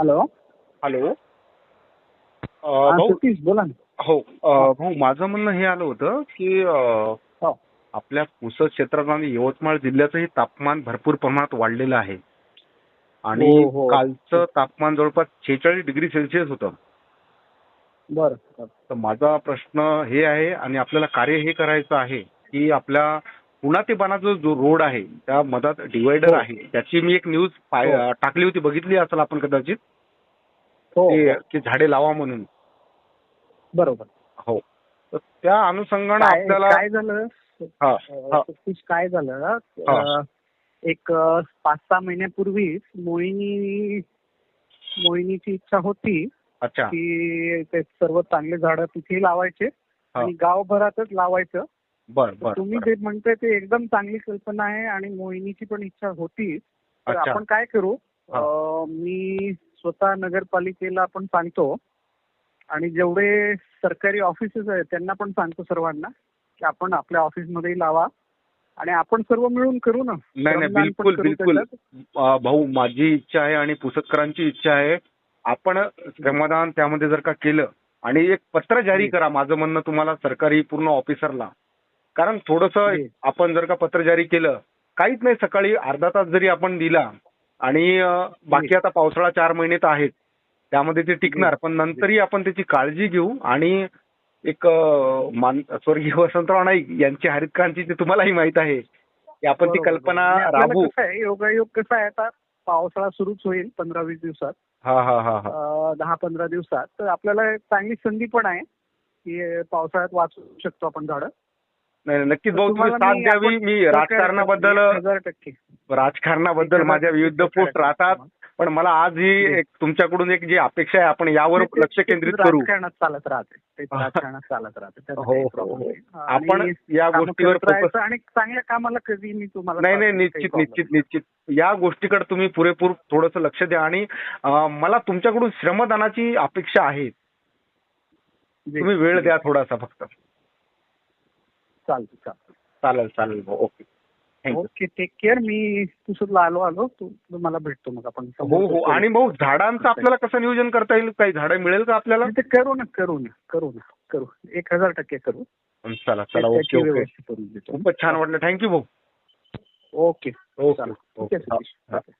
Hello. Hello. हा, भाऊ? सतीश बोला ना. हो अ, भाऊ माझं म्हणणं हे आलं होतं की अ, हो. आपल्या पुसद क्षेत्रात आणि यवतमाळ जिल्ह्याचंही तापमान भरपूर प्रमाणात वाढलेलं आहे. आणि हो, हो. कालचं तापमान जवळपास छेचाळीस डिग्री सेल्सिअस होतं. बरं बरं. तर माझा प्रश्न हे आहे आणि आपल्याला कार्य हे करायचं आहे की आपल्या पुणा ते बाणाचा जो रोड आहे त्या मधात डिवायडर हो. आहे त्याची मी एक न्यूज हो. टाकली होती बघितली असेल आपण कदाचित? हो. की. की झाडे लावा म्हणून. बरोबर. हो. तर त्या अनुषंगानं काय आपल्याला काय झालं? काय झालं? एक पाच सहा महिन्यापूर्वीच मोहिनी मोहिनीची इच्छा होती अच्छा. की ते सर्व चांगले झाडं तिथे लावायचे. आणि गावभरातच लावायचं. बर तुम्ही. जे म्हणताय ते एकदम चांगली कल्पना आहे आणि मोहिनीची पण इच्छा होती तर. आपण काय करू? मी स्वतः नगरपालिकेला पण सांगतो आणि जेवढे सरकारी ऑफिसेस आहेत त्यांना पण सांगतो सर्वांना की आपण आपल्या ऑफिसमध्ये लावा आणि आपण सर्व मिळून करू ना. नाही बिलकुल बिलकुल. भाऊ माझी इच्छा आहे आणि पुसदकरांची इच्छा आहे. आपण श्रमदान त्यामध्ये जर का केलं आणि एक पत्र जारी. करा माझं म्हणणं तुम्हाला सरकारी पूर्ण ऑफिसरला. कारण थोडस. आपण जर का पत्र जारी केलं काहीच नाही सकाळी अर्धा तास जरी आपण दिला आणि बाकी आता पावसाळा चार महिने तर आहेत त्यामध्ये ते टिकणार. पण नंतरही आपण त्याची काळजी घेऊ आणि एक मान स्वर्गीय वसंतराव नाईक यांची हरित क्रांती तुम्हालाही माहीत आहे की आपण ती कल्पना आपल्याला राबवू. योगायोग कसं आहे आता? पावसाळा सुरूच होईल पंधरा वीस दिवसात. हा हा हा दहा पंधरा दिवसात. तर आपल्याला चांगली संधी पण आहे की पावसाळ्यात वाचू शकतो आपण झाडं. नाही नक्कीच भाऊ तुम्ही तुम्हाला साथ मी- द्यावी आपण मी राजकारणाबद्दल हजार टक्के राजकारणाबद्दल माझ्या विविध पोस्ट राहतात. पण मला आज ही. एक तुमच्याकडून एक जी अपेक्षा आहे आपण यावर ते- लक्ष ते केंद्रित करू राजकारणात चालत राहते ते राजकारणात चालत राहते हो, काही हो, problem हो. नाही. आपण या कामं गोष्टीवर करत राहायचं focus- आणि चांगल्या कामाला कधी मी तुम्हाला नाही नाही सांगेन, काही निश्चित problem निश्चित निश्चित या गोष्टीकडे तुम्ही पुरेपूर थोडस लक्ष द्या आणि अं, मला तुमच्याकडून श्रमदानाची अपेक्षा आहे. तुम्ही वेळ द्या थोडासा फक्त चालतं चालतं चालेल चालेल भाऊ. ओके. ओके टेक केअर मी तुझं आलो आलो. तू तुम्हाला भेटतो मग आपण. हो हो. आणि भाऊ झाडांचं आपल्याला कसं नियोजन करता येईल? काही झाडं मिळेल का आपल्याला? ते करू ना करू ना करू ना करू. एक हजार टक्के करू. चला चला. ओके खूपच छान वाटलं. थँक्यू भाऊ. ओके. ओके.